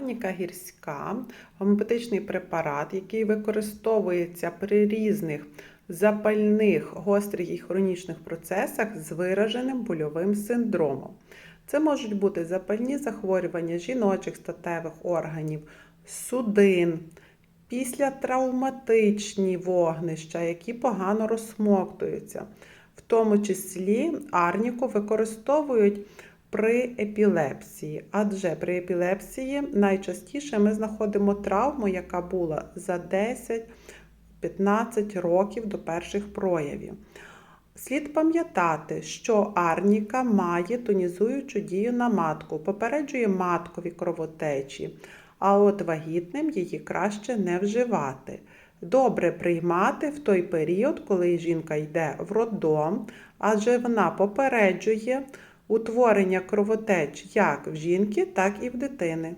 Арніка гірська гомеопатичний препарат, який використовується при різних запальних, гострих і хронічних процесах з вираженим больовим синдромом. Це можуть бути запальні захворювання жіночих статевих органів, судин, післятравматичні вогнища, які погано розсмоктуються. В тому числі арніку використовують при епілепсії, адже при епілепсії найчастіше ми знаходимо травму, яка була за 10-15 років до перших проявів. Слід пам'ятати, що арніка має тонізуючу дію на матку, попереджує маткові кровотечі, а от вагітним її краще не вживати. Добре приймати в той період, коли жінка йде в роддом, адже вона попереджує утворення кровотеч як в жінки, так і в дитини.